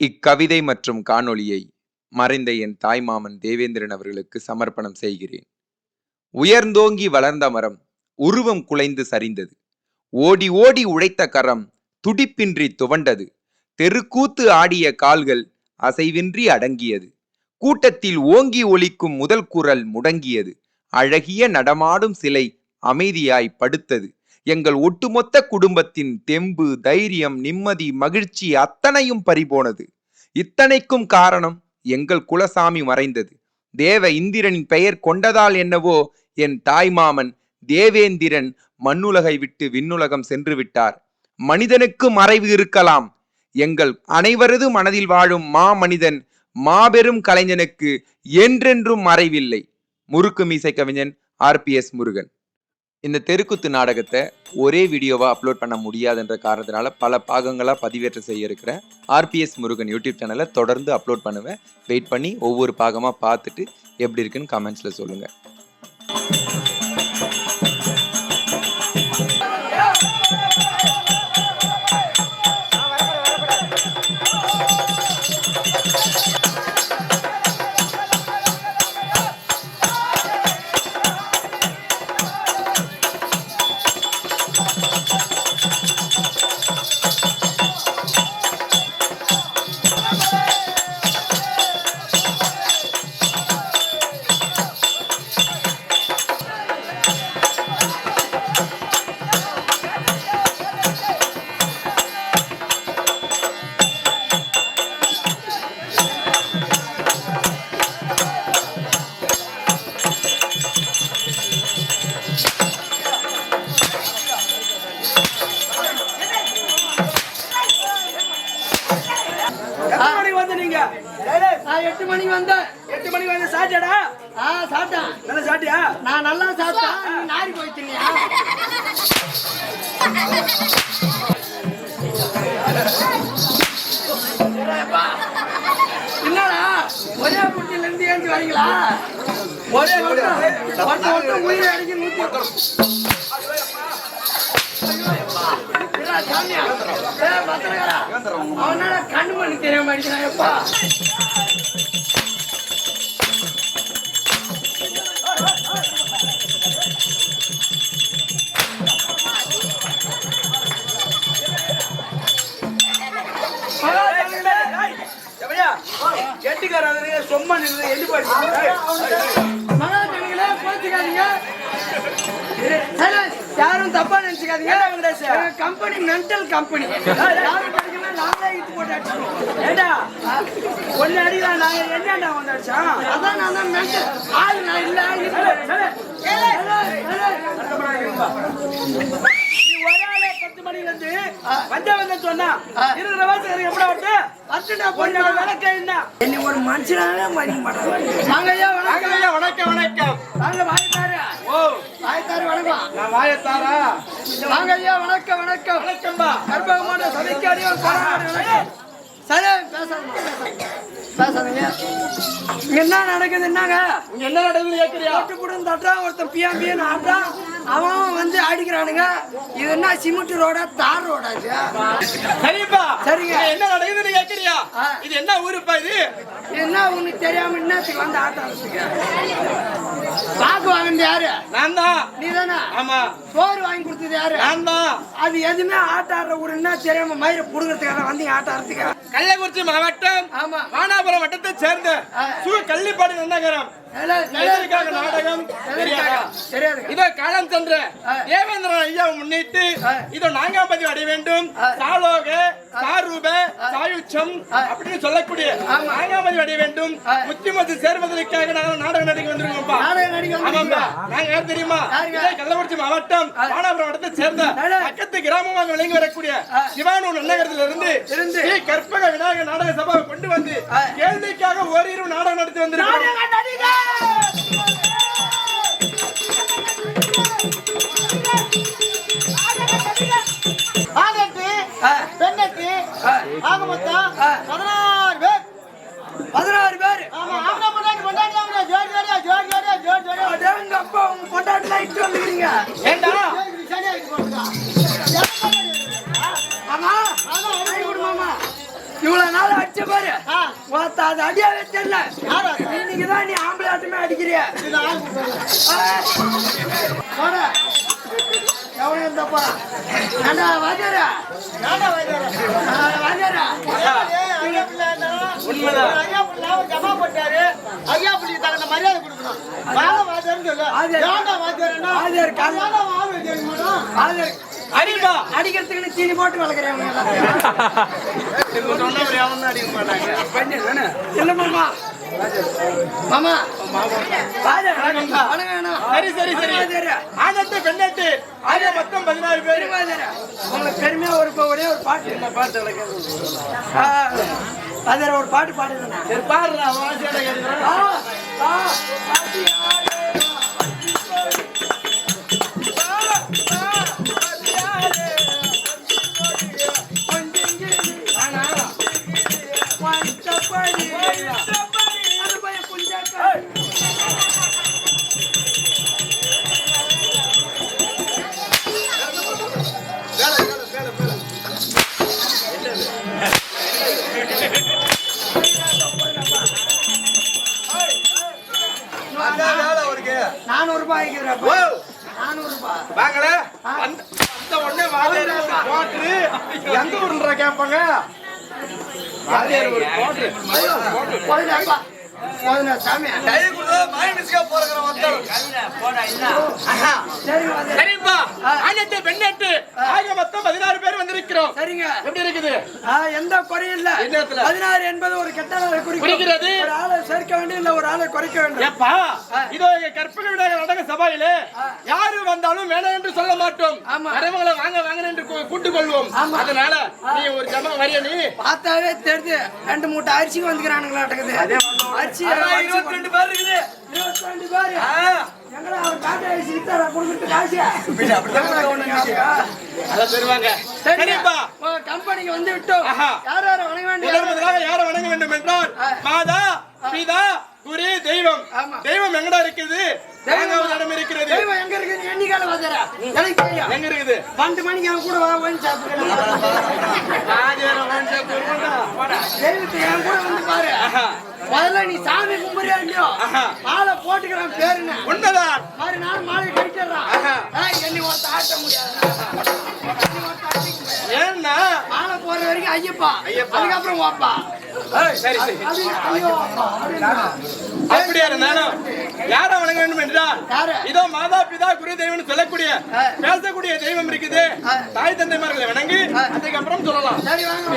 இக்கவிதை மற்றும் காணொளியை மறைந்த என் தாய்மாமன் தேவேந்திரன் அவர்களுக்கு சமர்ப்பணம் செய்கிறேன். உயர்ந்தோங்கி வளர்ந்த மரம் உருவம் குலைந்து சரிந்தது. ஓடி ஓடி உழைத்த கரம் துடிப்பின்றி துவண்டது. தெருக்கூத்து ஆடிய கால்கள் அசைவின்றி அடங்கியது. கூட்டத்தில் ஓங்கி ஒலிக்கும் முதல் குரல் முடங்கியது. அழகிய நடமாடும் சிலை அமைதியாய் படுத்தது. எங்கள் ஒட்டுமொத்த குடும்பத்தின் தெம்பு தைரியம் நிம்மதி மகிழ்ச்சி அத்தனையும் பறிபோனது. இத்தனைக்கும் காரணம் எங்கள் குலசாமி மறைந்தது. தேவ இந்திரனின் பெயர் கொண்டதால் என்னவோ என் தாய்மாமன் தேவேந்திரன் மண்ணுலகை விட்டு விண்ணுலகம் சென்று விட்டார். மனிதனுக்கு மறைவு இருக்கலாம். எங்கள் அனைவரது மனதில் வாழும் மா மனிதன் மாபெரும் கலைஞனுக்கு என்றென்றும் மறைவில்லை. முறுக்கு மீசை கவிஞன் ஆர்பிஎஸ் முருகன். இந்த தெருக்குத்து நாடகத்தை ஒரே வீடியோவாக அப்லோட் பண்ண முடியாதுன்ற காரணத்தினால பல பாகங்களாக பதிவேற்றம் செய்ய இருக்கிற ஆர்பிஎஸ் முருகன் யூடியூப் சேனலை தொடர்ந்து அப்லோட் பண்ணுவேன். வெயிட் பண்ணி ஒவ்வொரு பாகமாக பார்த்துட்டு எப்படி இருக்குன்னு கமெண்ட்ஸில் சொல்லுங்கள் என்னடா? ஒரே குட்டில இருந்து ஏஞ்சி வரீங்களா? ஒரே ஒருத்தன் ஒருத்தன் உயிரை அடிக்க நூத்தி அவனால கண்ணு மணி தெரியாம அடிக்கிறான் எப்பா? கெட்டிக்காரங்க சும்மா நின்று எள்ளி போயிடுச்சு மகாஜனங்களே கோச்சுக்காதீங்க. யாரும் தப்பா நினைச்சுக்காதீங்க. கம்பெனி மென்டல் கம்பெனி யாரும் கிடைக்கல நாங்களே இட்டு போட்டு அடிச்சிருவோம் ஏண்டா? ஒன்னு அடிக்கலாம் நாங்க என்னடா வந்தாச்சா அதான் நான் தான் மென்டல் ஆள் நான் இல்ல நீ ஒரே ஆளே பத்து மணில இருந்து வந்த வந்த சொன்னா வாசகர் எப்படி வந்து? போட்டு விளக்க என்ன? என்னை ஒரு மனுஷனாவே மதிக்க மாட்டாங்க வாங்க ஐயா வணக்கம் வணக்கம் வணக்கம். வாங்க வாய்த்தாரு. ஓ. வாய்த்தாரு வணக்கம் நான் வாயத்தாரா? வாங்க ஐயா வணக்கம் வணக்கம். வணக்கம்பா கர்ப்பகமான சபைக்கு அடியோர் போராட்டம் வணக்கம். சரி பேசாதீங்க. பேசாதீங்க. என்ன நடக்குது என்னங்க? என்ன நடக்குது போட்டு போட்டு தட்டுறான் ஒருத்தன் பியான் பியான் ஆடுறான் அவன் வந்து அடிக்கிறானுங்க. இது என்ன சிமெண்ட் ரோடா தார் ரோடா சரிப்பா. சரிங்க. என்ன நடக்குதுன்னு கேக்குறியா? ஆ. இது என்ன ஊருப்பா இது? என்ன உனக்கு தெரியாம என்னத்துக்கு வந்து ஆட்டம் வாக்கு வாங்கினது யாரு? நான் தான் நீ தானே ஆமா. சோறு வாங்கி கொடுத்தது யாரு? நான் தான் அது எதுவுமே ஆட்ட ஆடுற ஊர் என்ன தெரியாம மயிரை புடுங்கிறதுக்காக வந்தீங்க ஆட்ட ஆடுறதுக்கு கள்ளக்குறிச்சி மாவட்டம் ஆமா. வானாபுரம் வட்டத்தை சேர்ந்த. சு கள்ளிப்பாடு நன்னகரம் நாடகம் இதோ காலம் சென்ற. தேவேந்திரன் ஐயாவை முன்னிட்டு. இதோ நான்காம் பதிவு அடைய வேண்டும். சாலோக சாரூப சாயுச்சம் அப்படின்னு சொல்லக்கூடிய நான்காம் பதிவு அடைய வேண்டும். முத்திமத்து சேர்வதற்காக நாங்கள் நாடகம் நடிக்க வந்திருக்கோம்ப்பா வந்திருக்கீங்களா? நாங்க யார் தெரியுமா கள்ளக்குறிச்சி மாவட்டம். வானாபுரம் வட்டத்தை சேர்ந்த. பக்கத்து கிராமமாக விளங்கி வரக்கூடிய. சிவானூர் நன்னகரத்துல இருந்து. ஸ்ரீ கற்பக விநாயகர் நாடக சபாவை கொண்டு வந்து. கேள்விக்காக ஓரிரு நாடகம் நடத்தி பெண்ணட்டு ஆக மொத்தம் பதினாறு பேர். பதினாறு பேர். ஆமா ஆமா அப்பா உங்க பொண்டாட்டி லைட் வந்துக்கிறீங்க. ஏண்டா? அடியாவே தெரியல யாரா அது? இன்னைக்குதான் நீ ஆம்பளை ஆட்டமே அடிக்கிறிய. எவனோ இந்தப்பா. ஏண்டா வாஜாரா வாய்தாரா? வாஜாரா பிள்ளை ஐயா பிள்ளை ஜமா போட்டாரு. ஐயா பிள்ளைக்கு தகுந்த மரியாதை கொடுக்கணும். வாத்தியார்னு சொல்லு. வாத்தியார். ஏன்டா வாத்தியார்னா? அடிப்பா. அடிக்கிறதுக்கு தீனி போட்டு வளர்க்குறேன் இல்ல மாமா. மாமா. சரி சரி சரி. ஆனத்து பெண்ணட்டு. ஆக மொத்தம் பதினாறு பேர். உங்களுக்கு பெருமையா ஒரு ஒரே ஒரு பாட்டு. என்ன பாட்டு அதில் ஒரு பாட்டு பாடுறேன் சரி பாடுறா வாசியோட 我们两个 போதுடா சாமி. சரிங்க வாத்தியார். சரிப்பா ஆனத்து பெண்ணட்டு. ஆக மொத்தம் பதினாறு பேர் வந்திருக்கிறோம். சரிங்க. எப்படி இருக்குது? ஆ, எந்த குறையும் இல்ல. என்னத்துல? பதினாறு என்பது ஒரு கெட்ட நாளை குறிக்கிறது? ஒரு ஆளை சேர்க்க வேண்டும் இல்ல ஒரு ஆளை குறைக்க வேண்டும். ஏப்பா இதோ எங்க கற்பக விநாயகர் நடக்க சபையிலே யாரு வந்தாலும் வேணாம் என்று சொல்ல மாட்டோம். ஆமா. வரவங்களை வாங்க வாங்க என்று கூ- கூட்டிக் கொள்வோம். அதனால நீ ஒரு ஜமா வரிய நீ. பார்த்தாவே தெரியுது ரெண்டு மூட்டை அரிசிக்கு வந்துக்கிறானுங்களா அரிசி இருபத்தி ரெண்டு பேர் இருக்குது. இருபத்தி ரெண்டு பேர் எங்கடா அவர் காட்டு அரிசி வித்தாரா கொடுத்துட்டு காசு? சரிப்பா. உங்க கம்பெனிக்கு வந்து விட்டோம். யார் யாரை வணங்க முதலாக யாரை வணங்க வேண்டும் என்றால். மாதா பிதா குரு தெய்வம். தெய்வம் எங்கடா இருக்குது? நான்காவது இடம் இருக்கிறது? தெய்வம் எங்க இருக்கு? எண்ணிக்கால வாஜரா எனக்கு தெரியும் எங்க இருக்குது? பன்னெண்டு மணிக்கு அவன் கூட வா வந்து சாப்பிடுறேன் தெய்வத்தை என் கூட வந்து பாரு. முதல்ல நீ சாமி கும்பிடுறியா இல்லையோ. மாலை போட்டுக்கிறான் பேருன்னு உண்மைதான் நானும் மாலை ஆஹா. என்னை ஒருத்த ஆட்ட முடியாது. ஏன்னா? மாலை போற வரைக்கும் ஐயப்பா. அதுக்கப்புறம் வாப்பா சரி சரி. அப்படியா இருந்தாலும் யாரை வணங்க வேண்டும் என்றால்? இதோ மாதா பிதா குரு தெய்வம்னு சொல்லக்கூடிய. பேசக்கூடிய தெய்வம் இருக்குது. தாய் தந்தைமார்களை வணங்கி. அதுக்கப்புறம் சொல்லலாம் சரி வாங்க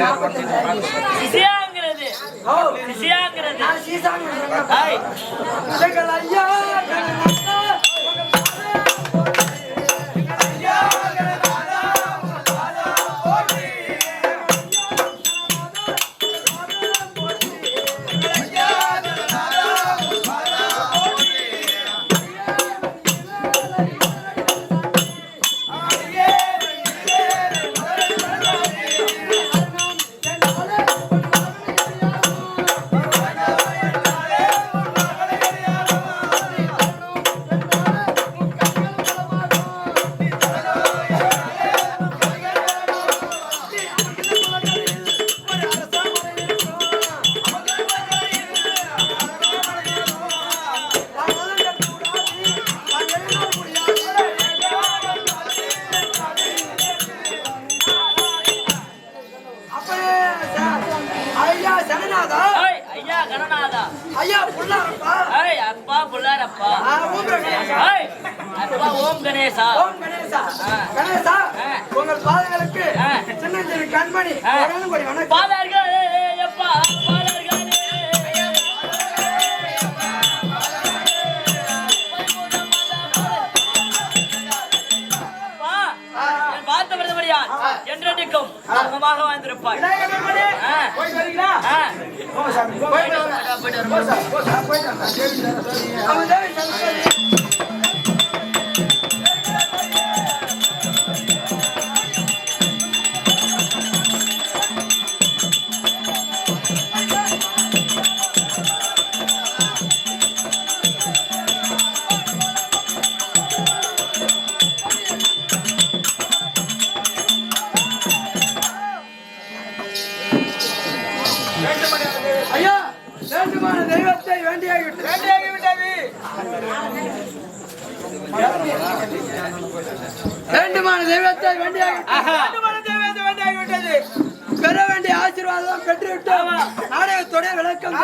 நாற்பத்தஞ்சு ஆ. போயிட்டு வேண்டியாகிவிட்டது பெற வேண்டிய ஆசீர்வாதம் பெற்றுவிட்டோம் நாடகத்துடைய விளக்கம்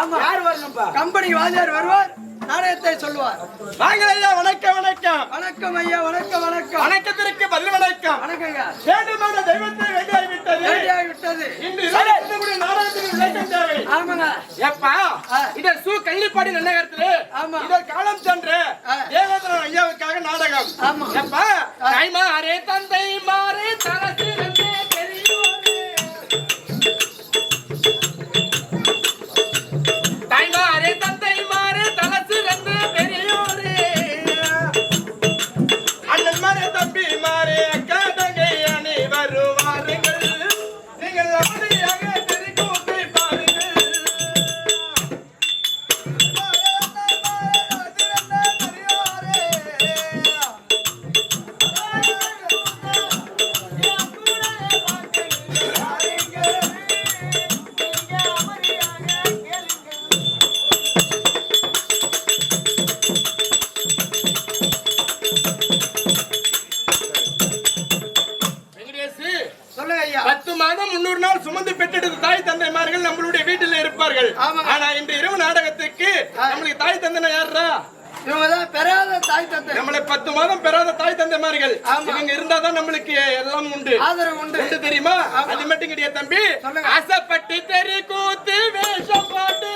ஆமா. யார் வரணும்ப்பா கம்பெனி வாதியார் வருவார் நாடகத்தை சொல்லுவார். வாங்கள் ஐயா வணக்கம் வணக்கம். வணக்கம் ஐயா வணக்கம் வணக்கம். வணக்கத்திற்கு பதில் வணக்கம். வணக்கங்க வேண்டுமான தெய்வத்தை வேண்டியாகிவிட்டது வேண்டியாகிவிட்டது கள்ளிப்பாடி நன்னகரத்திலே. இத காலம் சென்று ஆ. தேவேந்திரன் ஐயாவுக்காக நாடகம் ஆமா. எப்பா தாய்மாரே தந்தை மாறே தரசிறந்தே ஐயா. பத்து மாதம் முன்னூறு நாள் சுமந்து பெற்றெடுத்த தாய் தந்தைமார்கள் நம்மளுடைய வீட்டில் இருப்பார்கள். ஆனா இன்று இரவு நாடகத்துக்கு நம்மளுக்கு தாய் தந்தை யாரா இவங்க தான் பெறாத தாய் தந்தை. நம்மளை பத்து மாதம் பெறாத தாய் தந்தைமார்கள். இவங்க இருந்தாதான் நம்மளுக்கு எல்லாம் உண்டு. ஆதரவு உண்டு. உண்டு தெரியுமா? அது மட்டும் கிடையாது தம்பி. ஆசைப்பட்டு தெரி கூத்து வேஷம் போட்டு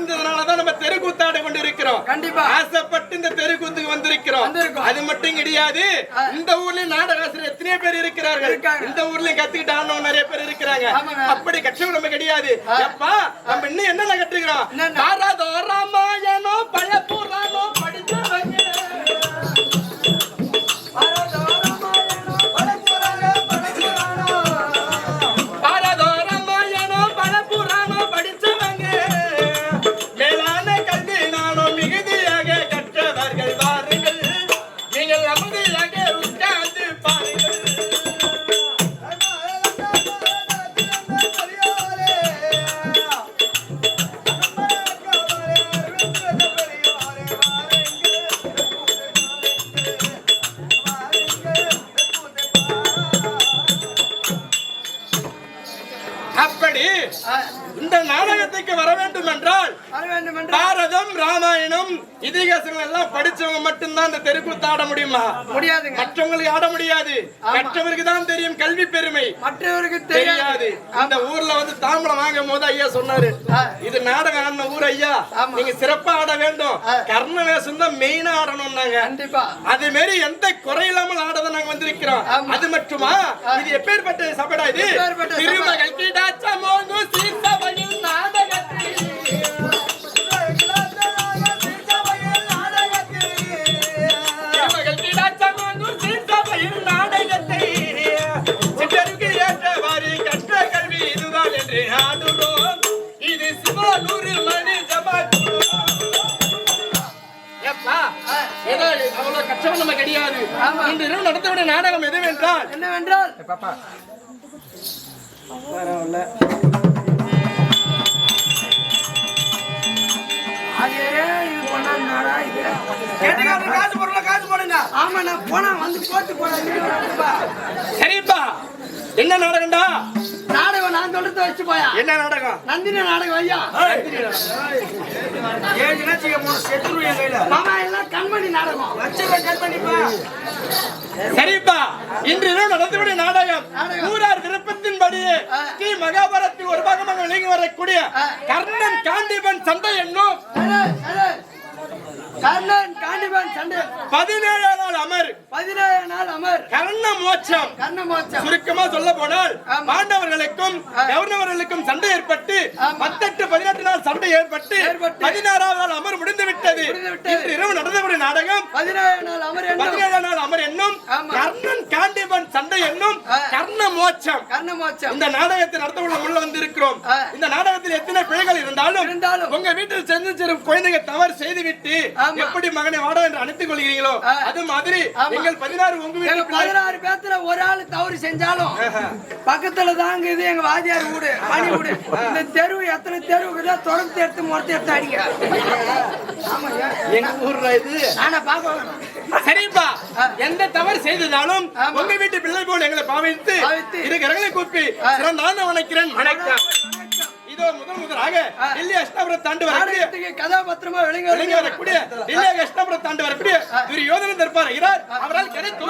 வச்சிருந்ததுனாலதான் நம்ம தெருக்கூத்தாட கொண்டு இருக்கிறோம் கண்டிப்பா. ஆசைப்பட்டு இந்த தெருக்கூத்துக்கு வந்திருக்கிறோம். அது மட்டும் கிடையாது. இந்த ஊர்ல நாடக ஆசிரியர் எத்தனை பேர் இருக்கிறார்கள். இந்த ஊர்லயும் கத்துக்கிட்டு ஆனவங்க நிறைய பேர் இருக்கிறாங்க. அப்படி கட்சி நம்ம கிடையாது எப்பா நம்ம இன்னும் என்னென்ன கற்றுக்கிறோம் படிச்சவங்க மட்டும்தான் இந்த தெருக்கூத்து ஆட முடியுமா? முடியாதுங்க. மற்றவங்களுக்கு ஆட முடியாது. கற்றவருக்கு தான் தெரியும் கல்வி பெருமை. மற்றவருக்கு தெரியாது. அந்த ஊர்ல வந்து தாம்பளம் வாங்கும் போது ஐயா சொன்னாரு இது நாடகம் ஆடின ஊர் ஐயா. நீங்க சிறப்பா ஆட வேண்டும். கர்ண வேஷம் தான் மெயினா ஆடணும்னாங்க. கண்டிப்பா. அதே மாதிரி எந்த குறையில்லாமல் ஆடத நாங்க வந்திருக்கிறோம். அது மட்டுமா? இது எப்பேற்பட்ட சபடா இது? திருமகள் கிடாச்சமோங்கு சீர்சபையில் இரவு நடத்தவிட நாடகம் எதுவென்றால்? என்னவென்றால்? கேட்டுக்காரர் காசு பொருளை காசு போடுங்க. ஆமா நான் போனா வந்து போட்டு போறேன். சரிப்பா. என்ன நாடகம்டா? நாடகம் நான் வச்சு போயா? என்ன நாடகம்? நந்தினி நாடகம் ஐயா. மாமா எல்லாம் கண்மணி நாடகம். சரிப்பா இன்று இரவு நடத்தவிட நாடகம். நாடகம். ஊரார் விருப்பத்தின்படியே. ஸ்ரீ மகாபாரத்தில் ஒரு பாகமாக விளங்கி வரக்கூடிய. கர்ணன் காண்டிபன் சண்டை என்னும். கர்ணன் காண்டிபன் சண்டை பதினேழாம் நாள் அமர் பதினேழு நாள் அமர் கர்ண மோட்சம் கர்ண மோட்சம் சுருக்கமா சொல்ல போனால். பாண்டவர்களுக்கும் ஆ. கௌரவர்களுக்கும் சண்டை ஏற்பட்டு. பத்தெட்டு பதினெட்டு நாள் சண்டை ஏற்பட்டு. பதினாறாவது நாள் அமர் முடிந்து விட்டது இரவு நடந்தபடி நாடகம் பதினேழு நாள் அமர் என்ன பதினேழாம் நாள் அமர் என்னும் ஆமா. சண்டை என்னும். கர்ண மோட்சம் கர்ண மோட்சம் இந்த நாடகத்தை நடத்த உள்ள வந்திருக்கிறோம். இந்த நாடகத்தில் எத்தனை பிழைகள் இருந்தாலும் இருந்தாலும். உங்க வீட்டில் சென்று சிறு குழந்தைங்க தவறு செய்துவிட்டு ஆமா. எப்படி மகனை வாட என்று அனுப்பிக் கொள்கிறீங்களோ. அது மாதிரி ஆமா. எங்கள் பதினாறு உங்க வீட்டு பிள்ளை- பதினாறு பேத்துல ஒரு ஆள் தவறு செஞ்சாலும் பக்கத்துல தாங்க இது எங்க வாத்தியார் வீடு மணி வீடு இந்த தெருவு எத்தனை தெருவுக்கு தொடர்ந்து எடுத்து முறத்து எடுத்து அடிங்க ஆமாய்யா. எங்க ஊர்ல இது நானே பார்க்க வேணும். சரிப்பா. எந்த தவறு செய்ததாலும். உங்க வீட்டு பிள்ளை போல் எங்களை பாவித்து இரு கரங்களை கூப்பி சிறந்தான வணக்கிறேன். வணக்கம். இதோ முதல் முதலாக டெல்லி அஷ்டாபுர தாண்டு வரக்கூடிய கதாபாத்திரமா விளங்கி விளங்கி வரக்கூடிய டெல்லி அஷ்டாபுர தாண்டு வரக்கூடிய துரியோதனன் தர்பார். அவரால் கிடைத்து